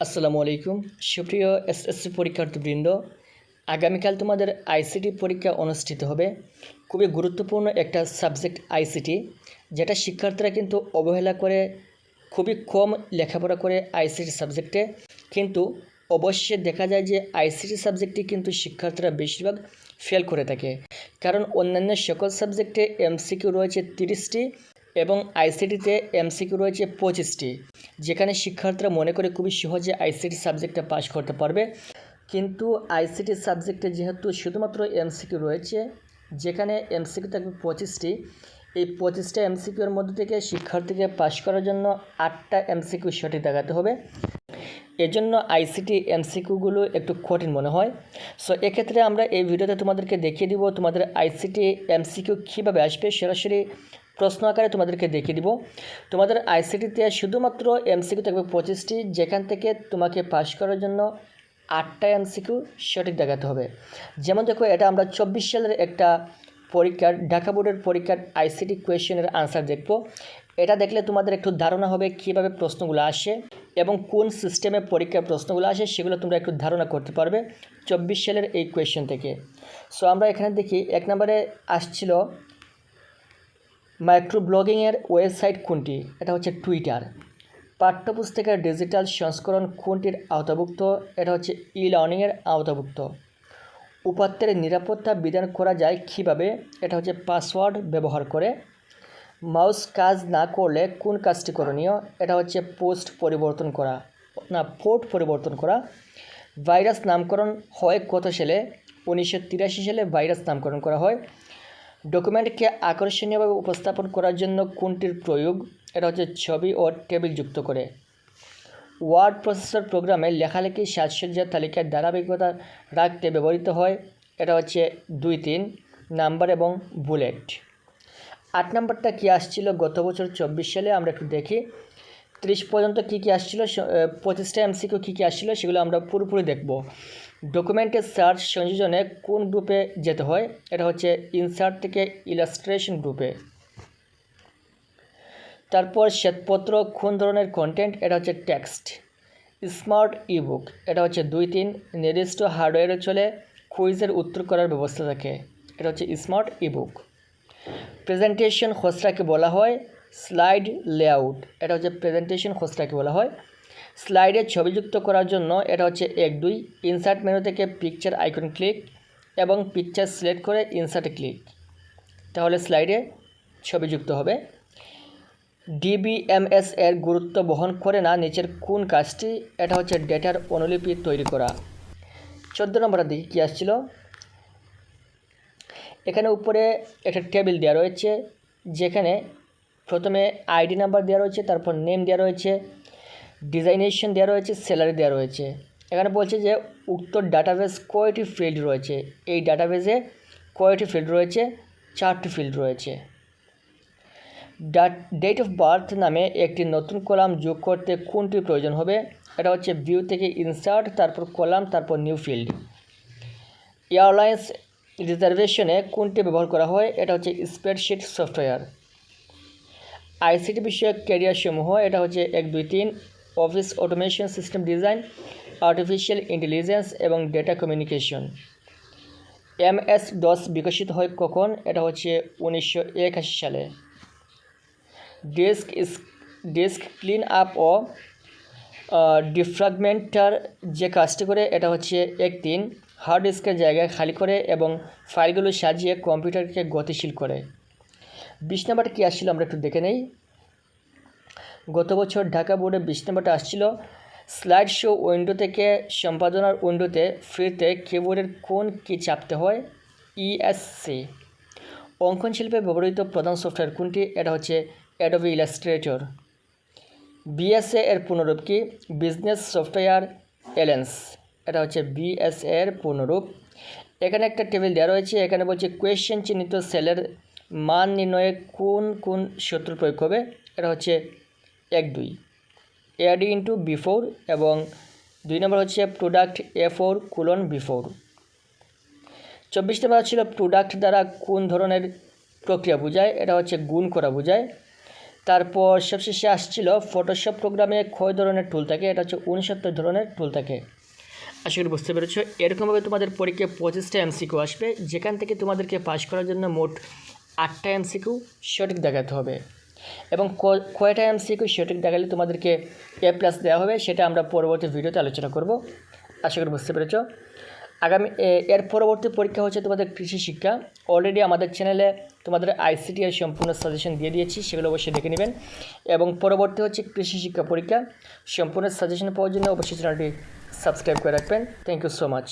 আসসালামু আলাইকুম। সুপ্রিয় এসএসসি পরীক্ষার্থীবৃন্দ, আগামীকাল তোমাদের আইসিটি পরীক্ষা অনুষ্ঠিত হবে। খুবই গুরুত্বপূর্ণ একটা সাবজেক্ট আইসিটি, যেটা শিক্ষার্থীরা কিন্তু অবহেলা করে, খুবই কম লেখাপড়া করে আইসিটি সাবজেক্টে। কিন্তু অবশ্যই দেখা যায় যে আইসিটি সাবজেক্টে কিন্তু শিক্ষার্থীরা বেশিরভাগ ফেল করে থাকে। কারণ অন্যান্য সকল সাবজেক্টে এমসিকিউ রয়েছে তিরিশটি এবং আইসিটিতে এমসিকিউ রয়েছে পঁচিশটি, যেখানে শিক্ষার্থীরা মনে করে খুবই সহজে আইসিটি সাবজেক্টে পাশ করতে পারবে। কিন্তু আইসিটি সাবজেক্টে যেহেতু শুধুমাত্র এমসিকিউ রয়েছে, যেখানে এমসিকিউ থাকবে পঁচিশটি, এই পঁচিশটা এমসিকিউর মধ্যে থেকে শিক্ষার্থীকে পাশ করার জন্য আটটা এমসিকিউ সঠিক দেখাতে হবে। এজন্য আইসিটি এমসিকিউগুলো একটু কঠিন মনে হয়। সো এক্ষেত্রে আমরা এই ভিডিওতে তোমাদেরকে দেখিয়ে দিব তোমাদের আইসিটি এমসিকিউ কীভাবে আসবে। সরাসরি প্রশ্ন আকারে তোমাদেরকে দেখিয়ে দিব। তোমাদের আইসিটিতে শুধুমাত্র এমসিকিউ থাকবে পঁচিশটি, যেখান থেকে তোমাকে পাশ করার জন্য আটটা এমসিকিউ সঠিক দেখাতে হবে। যেমন দেখো, এটা আমরা চব্বিশ সালের একটা পরীক্ষার, ঢাকা বোর্ডের পরীক্ষার আইসিটি কোয়েশ্চেনের আনসার দেখব। এটা দেখলে তোমাদের একটু ধারণা হবে কীভাবে প্রশ্নগুলো আসে এবং কোন সিস্টেমে পরীক্ষার প্রশ্নগুলো আসে, সেগুলো তোমরা একটু ধারণা করতে পারবে চব্বিশ সালের এই কোয়েশ্চেন থেকে। সো আমরা এখানে দেখি, এক নম্বরে আসছিল মাইক্রো ব্লগিংয়ের ওয়েবসাইট কোনটি? এটা হচ্ছে টুইটার। পাঠ্যপুস্তকের ডিজিটাল সংস্করণ কোনটির আওতাভুক্ত? এটা হচ্ছে ই লার্নিংয়ের আওতাভুক্ত। উপাত্তের নিরাপত্তা বিধান করা যায় কীভাবে? এটা হচ্ছে পাসওয়ার্ড ব্যবহার করে। মাউস কাজ না করলে কোন কাজটি করণীয়? এটা হচ্ছে পোস্ট পরিবর্তন করা। না, পোর্ট পরিবর্তন করা। ভাইরাস নামকরণ হয় কত সালে? উনিশশো তিরাশি সালে ভাইরাস নামকরণ করা হয়। ডকুমেন্টকে আকর্ষণীয়ভাবে উপস্থাপন করার জন্য কোনটির প্রয়োগ? এটা হচ্ছে ছবি ও টেবিল যুক্ত করে। ওয়ার্ড প্রসেসর প্রোগ্রামে লেখালেখি সাজসজ্জার তালিকায় ধারাবাহিকতা রাখতে ব্যবহৃত হয়। এটা হচ্ছে দুই তিন, নাম্বার এবং বুলেট। আট নাম্বারটা কী আসছিল? গত বছর চব্বিশ সালে আমরা একটু দেখি। ত্রিশ পর্যন্ত কী কী আসছিল? পঁচিশটা এমসিকিউ কী কী আসছিল? সেগুলো আমরা পুরোপুরি দেখব। ডকুমেন্টের সার্চ সংযোজনে কোন গ্রুপে যেতে হয়? এটা হচ্ছে ইনসার্ট থেকে ইলাস্ট্রেশন গ্রুপে তারপর শ্বেতপত্র, কোন ধরনের কন্টেন্ট এটা হচ্ছে টেক্সট স্মার্ট ইবুক এটা হচ্ছে দুই তিন, নির্দিষ্ট হার্ডওয়্যারে চলে কুইজের উত্তর করার ব্যবস্থা থাকে। এটা হচ্ছে স্মার্ট ইবুক প্রেজেন্টেশন খসড়াকে বলা হয়। স্লাইড লেআউট এটা হচ্ছে প্রেজেন্টেশন খসড়াকে বলা হয়। স্লাইডে ছবি যুক্ত করার জন্য এটা হচ্ছে এক, দুই। ইনসার্ট মেনু থেকে পিকচার আইকন ক্লিক এবং পিকচার সিলেক্ট করে ইনসার্টে ক্লিক তাহলে স্লাইডে ছবি যুক্ত হবে। ডিবিএমএস এর গুরুত্ব বহন করে না নিচের কোন কাজটি, এটা হচ্ছে ডেটার অনুলিপি তৈরি করা। চোদ্দ নম্বরের দিকে কী আসছিল? এখানে উপরে একটা টেবিল দেওয়া রয়েছে, যেখানে প্রথমে আইডি নাম্বার দেওয়া রয়েছে, তারপর নেম দেওয়া রয়েছে ডিজাইনেশন দেওয়া রয়েছে স্যালারি দেওয়া রয়েছে। এখানে বলছে যে, উক্ত ডাটাবেস কয়টি ফিল্ড রয়েছে? এই ডাটাবেসে কয়টি ফিল্ড রয়েছে? চারটি ফিল্ড রয়েছে। ডেট অফ বার্থ নামে একটি নতুন কলাম যোগ করতে কোনটি প্রয়োজন হবে? এটা হচ্ছে ভিউ থেকে ইনসার্ট তারপর কলাম, তারপর নিউ ফিল্ড এয়ারলাইন্স রিজার্ভেশনে কোনটি ব্যবহার করা হয়? এটা হচ্ছে স্প্রেডশিট সফটওয়্যার আইসিটি বিষয়ক ক্যারিয়ার সমূহ, এটা হচ্ছে এক, দুই, তিন। Office automation system design artificial intelligence এবং data communication M S DOS বিকশিত হয় কখন? এটা হচ্ছে উনিশশো একাশি সালে। ডেস্ক ডেস্ক ক্লিন আপ ও ডিফ্রাগমেন্টার যে কাজটি করে, এটা হচ্ছে এক তিন হার্ড ডিস্কের জায়গায় খালি করে এবং ফাইলগুলো সাজিয়ে কম্পিউটারকে গতিশীল করে। বিশ নাম্বারটা কী আসছিল আমরা একটু দেখে নেই। গত বছর ঢাকা বোর্ডে বিশ নাম্বারটা আসছিল। স্লাইড শো উইন্ডো থেকে সম্পাদনার উইন্ডোতে ফ্রিতে কিবোর্ডের কোন কী চাপতে হয়? ইএসসি অঙ্কন শিল্পে ব্যবহৃত প্রধান সফটওয়্যার কোনটি? এটা হচ্ছে অ্যাডোবি ইলাস্ট্রেটর বিএসএ এর পুনরূপ কি? বিজনেস সফটওয়্যার এলেন্স এটা হচ্ছে বিএসএ এর পূর্ণরূপ। এখানে একটা টেবিল দেওয়া রয়েছে। এখানে বলছে কোয়েশ্চেন চিহ্নিত সেলের মান নির্ণয়ে কোন কোন সূত্র প্রয়োগ হবে এটা হচ্ছে এক দুই। এড ইন্টু বিফোর এবং দুই নম্বর হচ্ছে product A four colon before চব্বিশ নম্বর ছিল প্রোডাক্ট দ্বারা কোন ধরনের প্রক্রিয়া বোঝায়? এটা হচ্ছে গুণ করা বোঝায়। তারপর সবশেষে আসছিল ফটোশপ প্রোগ্রামে কয় ধরনের টুল থাকে? এটা হচ্ছে উনসত্তর ধরনের টুল থাকে। আশা করি বুঝতে পেরেছ। এরকমভাবে তোমাদের পরীক্ষায় পঁচিশটা এমসিকিউ আসবে। যেখান থেকে তোমাদেরকে পাস করার জন্য মোট আটটা এমসিকিউ সঠিক দেখাতে হবে। এবং কয়টা এমসিকিউ সঠিক দেখালে তোমাদেরকে এ প্লাস দেওয়া হবে, সেটা আমরা পরবর্তী ভিডিওতে আলোচনা করব। আশা করি বুঝতে পেরেছ। আগামী এর পরবর্তী পরীক্ষা হচ্ছে তোমাদের কৃষি শিক্ষা। অলরেডি আমাদের চ্যানেলে তোমাদের আইসিটি এর সম্পূর্ণ সাজেশন দিয়ে দিয়েছি, সেগুলো অবশ্যই দেখে নেবেন। এবং পরবর্তী হচ্ছে কৃষি শিক্ষা পরীক্ষা। সম্পূর্ণ সাজেশন পাওয়ার জন্য অবশ্যই চ্যানেলটি সাবস্ক্রাইব করে রাখবেন। Thank you so much